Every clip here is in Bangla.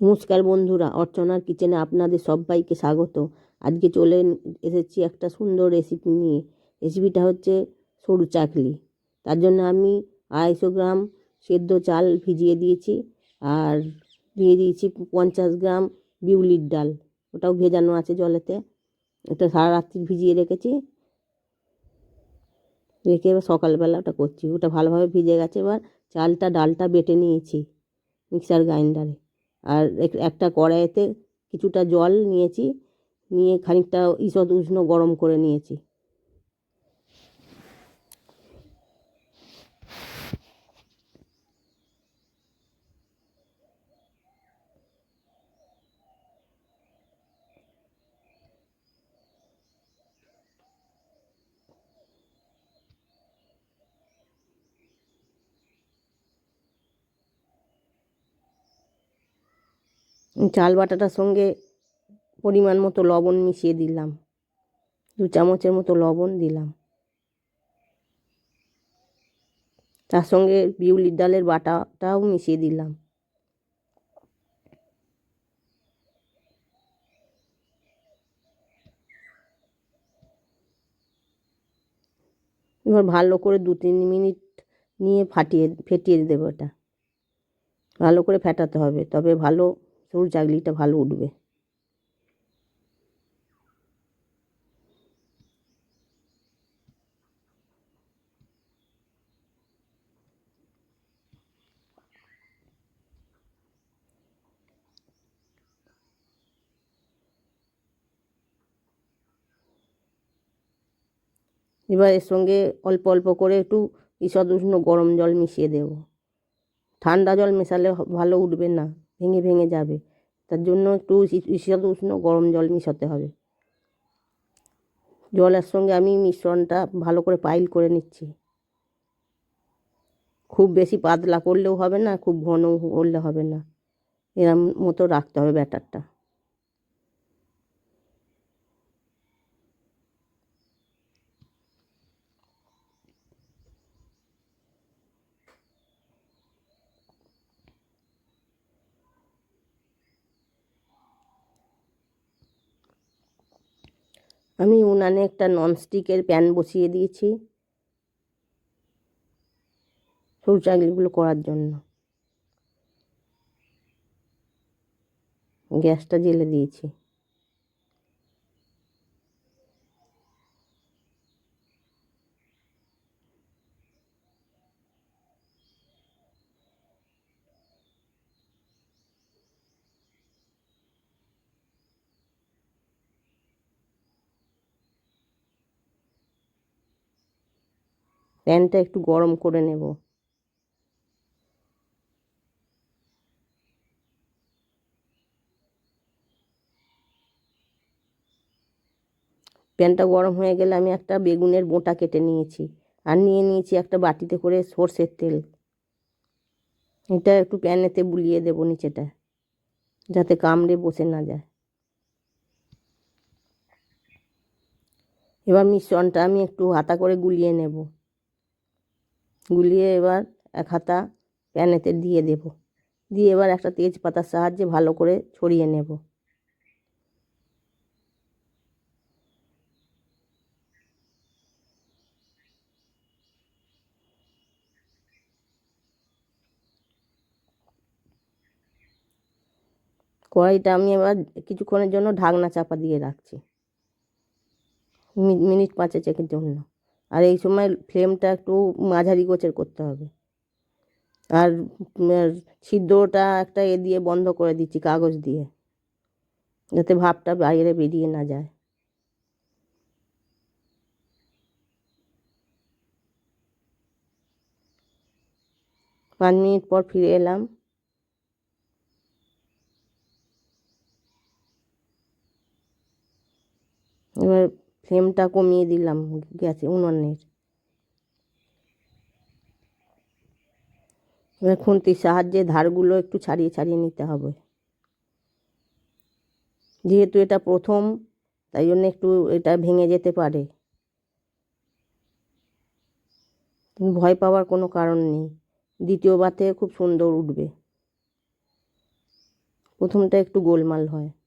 নমস্কার বন্ধুরা, অর্চনার কিচেনে আপনাদের সবাইকে স্বাগত। আজকে চলে এসেছি একটা সুন্দর রেসিপি নিয়ে। রেসিপিটা হচ্ছে সরু চাকলি। তার জন্য আমি আড়াইশো গ্রাম সেদ্ধ চাল ভিজিয়ে দিয়েছি আর দিয়ে দিয়েছি পঞ্চাশ গ্রাম বিউলির ডাল। ওটাও ভেজানো আছে জলেতে। ওটা সারা রাত্রি ভিজিয়ে রেখেছি। রেখে এবার সকালবেলা ওটা করছি। ওটা ভালোভাবে ভিজে গেছে। এবার চালটা, ডালটা বেটে নিয়েছি মিক্সার গ্রাইন্ডারে। আর এক- একটা কড়াইতে কিছুটা জল নিয়েছি নিয়ে খানিকটা ঈষৎ উষ্ণ গরম করে নিয়েছি। চাল বাটাটার সঙ্গে পরিমাণ মতো লবণ মিশিয়ে দিলাম। দু চামচের মতো লবণ দিলাম। তার সঙ্গে বিউলির ডালের বাটাটাও মিশিয়ে দিলাম। এবার ভালো করে দু তিন মিনিট নিয়ে ফাটিয়ে, ফেটিয়ে দেবো এটা। ভালো করে ফেটাতে হবে, তবে ভালো সরু চাকলিটা ভালো উঠবে। এবার এর সঙ্গে অল্প অল্প করে একটু ঈষৎ উষ্ণ গরম জল মিশিয়ে দেব। ঠান্ডা জল মেশালে ভালো উঠবে না। ভেঙে ভেঙে যাবে। তার জন্য একটু ঈশ্বর উষ্ণ গরম জল মিশাতে হবে। জলের সঙ্গে আমি মিশ্রণটা ভালো করে পাইল করে নিচ্ছি। খুব বেশি পাতলা করলেও হবে না, খুব ঘন করলে হবে না। এরম মতো রাখতে হবে ব্যাটারটা। আমি উনানে একটা ননস্টিকের প্যান বসিয়ে দিয়েছি। সরু করার জন্য। গ্যাসটা জেলে দিয়েছি। প্যানটা একটু গরম করে নেব। প্যানটা গরম হয়ে গেলে আমি একটা বেগুনের বোঁটা কেটে নিয়েছি আর নিয়ে নিয়েছি একটা বাটিতে করে সর্ষের তেল। এটা একটু প্যানেতে বুলিয়ে দেবো নিচেটা, যাতে কামড়ে বসে না যায়। এবার মিশ্রণটা আমি একটু হাতা করে গুলিয়ে নেব। গুলিয়ে এবার এক হাতা প্যানেতে দিয়ে দেব। দিয়ে এবার একটা তেজপাতার সাহায্যে ভালো করে ছড়িয়ে নেব। কড়াইটা আমি এবার কিছুক্ষণের জন্য ঢাকনা চাপা দিয়ে রাখছি। মিনিট পাঁচেকের জন্য। আর এই সময় ফ্লেমটা একটু মাঝারি গোছের করতে হবে। আর ছিদ্রটা একটা এ দিয়ে বন্ধ করে দিচ্ছি, কাগজ দিয়ে। যাতে ভাপটা বাইরে বেরিয়ে না যায়। পাঁচ মিনিট পর ফিরে এলাম। এবার ফ্লেমটা কমিয়ে দিলাম, গ্যাসে উনুনের খুন্তির সাহায্যে ধারগুলো একটু ছাড়িয়ে ছাড়িয়ে নিতে হবে। যেহেতু এটা প্রথম, তাই জন্য একটু এটা ভেঙে যেতে পারে। ভয় পাওয়ার কোনো কারণ নেই। দ্বিতীয়বার থেকে খুব সুন্দর উঠবে। প্রথমটা একটু গোলমাল হয়।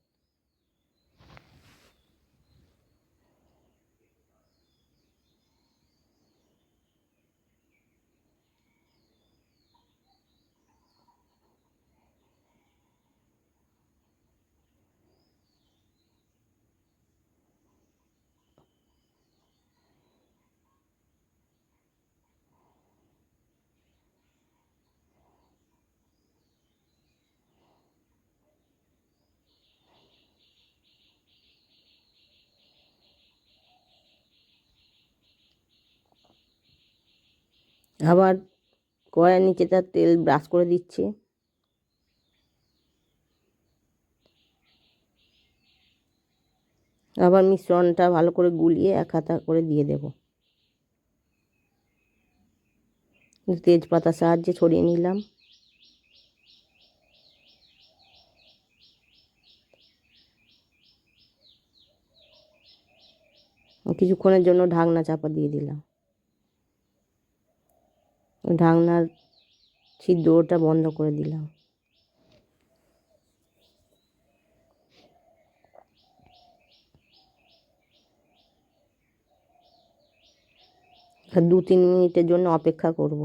আবার কড়াইয়ের নিচে তার তেল ব্রাশ করে দিচ্ছি। আবার মিশ্রণটা ভালো করে গুলিয়ে এক হাতা করে দিয়ে দেব। তেজপাতার সাহায্যে ছড়িয়ে নিলাম। কিছুক্ষণের জন্য ঢাকনা চাপা দিয়ে দিলাম। ঢাকনার ছিদ্রটা বন্ধ করে দিলাম। দু তিন মিনিটের জন্য অপেক্ষা করব।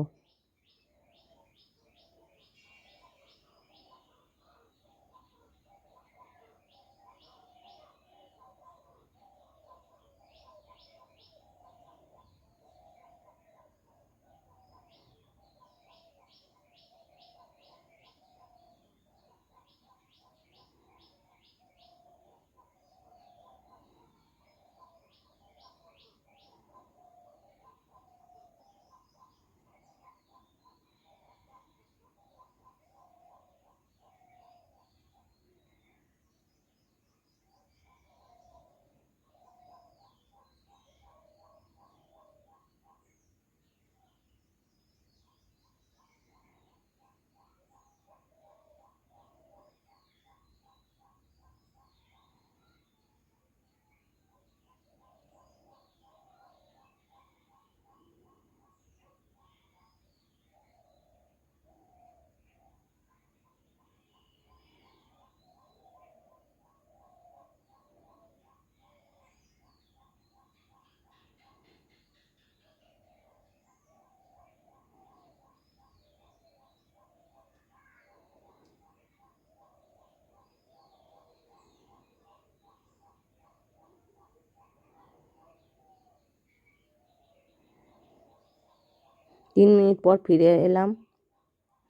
তিন মিনিট পর ফিরে এলাম।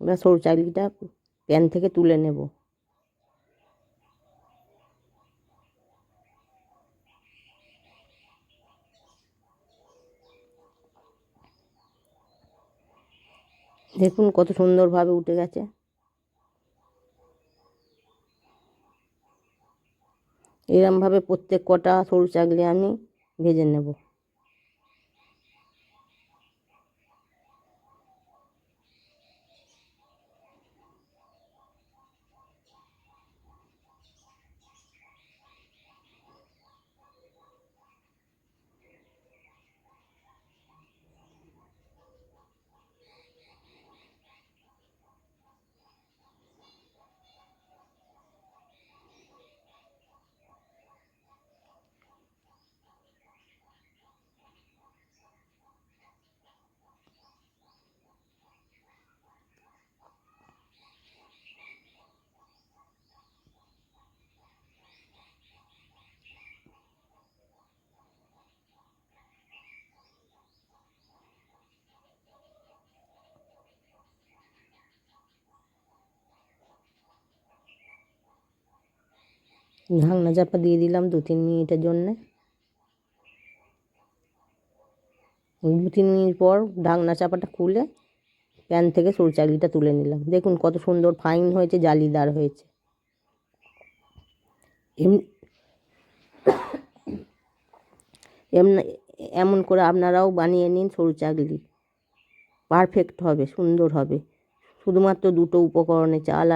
এবার সরু চাকলিটা প্যান থেকে তুলে নেব। দেখুন কত সুন্দরভাবে উঠে গেছে। এরমভাবে প্রত্যেক কটা সরু চাকলি আমি ভেজে নেব। ঢাকনা চাপা দিয়ে দিলাম দু তিন মিনিটের জন্যে। দু তিন মিনিট পর ঢাকনা চাপাটা খুলে প্যান থেকে সরু চাকলিটা তুলে নিলাম। দেখুন কত সুন্দর ফাইন হয়েছে, জালিদার হয়েছে। এমনি এমনি করে আপনারাও বানিয়ে নিন সরু চাকলি। পারফেক্ট হবে, সুন্দর হবে। শুধুমাত্র দুটো উপকরণে চাল